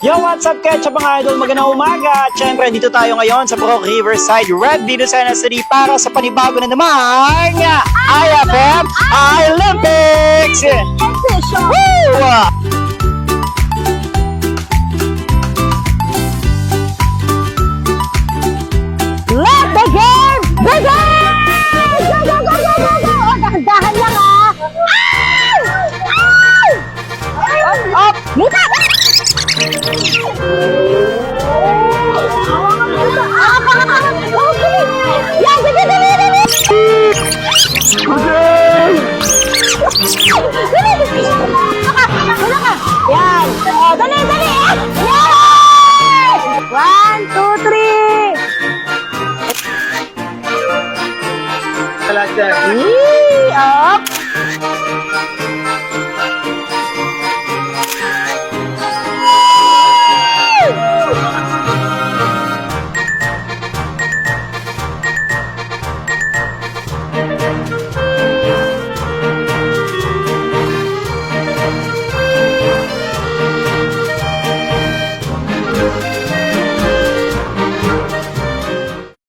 Yo, what's up, Ketchup mga idol? Magandang umaga! At syempre, dito tayo ngayon sa Puro Riverside Red dito sa City para sa panibago na naman IFM Olympics! Woo! Dali! Saka! Wala ka! Yan! O, dali, dali! Yan! One, two, three! Yee! Up!